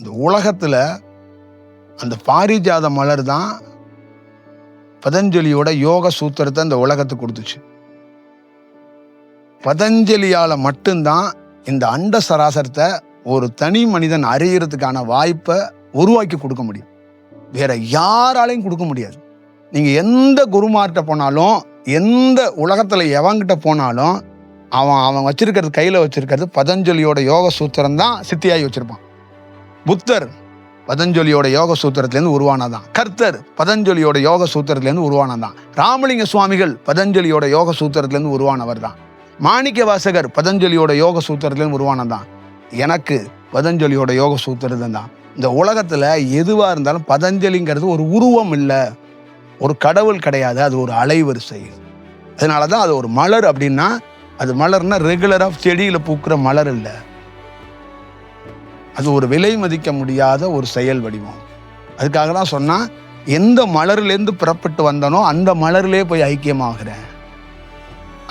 இந்த உலகத்தில் அந்த பாரிஜாத மலர் தான் பதஞ்சலியோட யோக சூத்திரத்தை இந்த உலகத்துக்கு கொடுத்துச்சு. பதஞ்சலியால் மட்டும்தான் இந்த அண்ட சராசரத்தை ஒரு தனி மனிதன் அறியறதுக்கான வாய்ப்பை உருவாக்கி கொடுக்க முடியும். வேற யாராலையும் கொடுக்க முடியாது. நீங்கள் எந்த குருமார்கிட்ட போனாலும் எந்த உலகத்தில் எவங்கிட்ட போனாலும் அவன் அவன் வச்சிருக்கிறது கையில் வச்சிருக்கிறது பதஞ்சலியோட யோக சூத்திரம் தான் சித்தியாகி வச்சுருப்பான். புத்தர் பதஞ்சலியோட யோக சூத்திரத்திலேருந்து உருவானதான். கர்த்தர் பதஞ்சலியோட யோக சூத்திரத்திலேருந்து உருவானதான். ராமலிங்க சுவாமிகள் பதஞ்சலியோட யோக சூத்திரத்திலேருந்து உருவானவர் தான் மாணிக்க வாசகர் பதஞ்சலியோட யோக சூத்திரத்திலேருந்து உருவானதான். எனக்கு பதஞ்சலியோட யோக சூத்திரம் தான் இந்த உலகத்தில் எதுவாக இருந்தாலும் பதஞ்சலிங்கிறது ஒரு உருவம் இல்லை. ஒரு கடவுள் கிடையாது. அது ஒரு அலைவரிசை. அதனால தான் அது ஒரு மலர் அப்படின்னா அது மலர்னா ரெகுலராக செடியில் பூக்கிற மலர் இல்லை. அது ஒரு விலை மதிக்க முடியாத ஒரு செயல் வடிவம். அதுக்காக தான் சொன்னால் எந்த மலர்லேருந்து புறப்பட்டு வந்தனோ அந்த மலர்லே போய் ஐக்கியமாகிறேன்.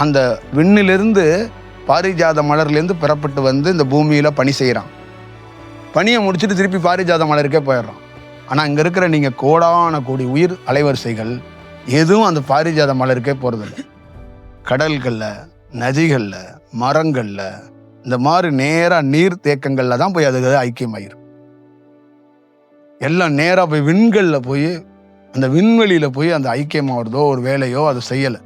அந்த விண்ணிலிருந்து பாரிஜாத மலர்லேருந்து புறப்பட்டு வந்து இந்த பூமியில் பணி செய்கிறான் பணியை முடிச்சுட்டு திருப்பி பாரிஜாத மலருக்கே போயிடுறான். ஆனால் இங்கே இருக்கிற நீங்கள் கோடான கோடி உயிர் அலைவரிசைகள் எதுவும் அந்த பாரிஜாத மலருக்கே போகிறதில்ல கடல்களில் நதிகளில் மரங்களில் இந்த மாதிரி நேராக நீர் தேக்கங்களில் தான் போய் அது ஐக்கியமாயிரும் எல்லாம் நேராக போய் விண்களில் போய் அந்த விண்வெளியில் போய் அந்த ஐக்கியமாகிறதோ ஒரு வேலையோ அது செய்யலை.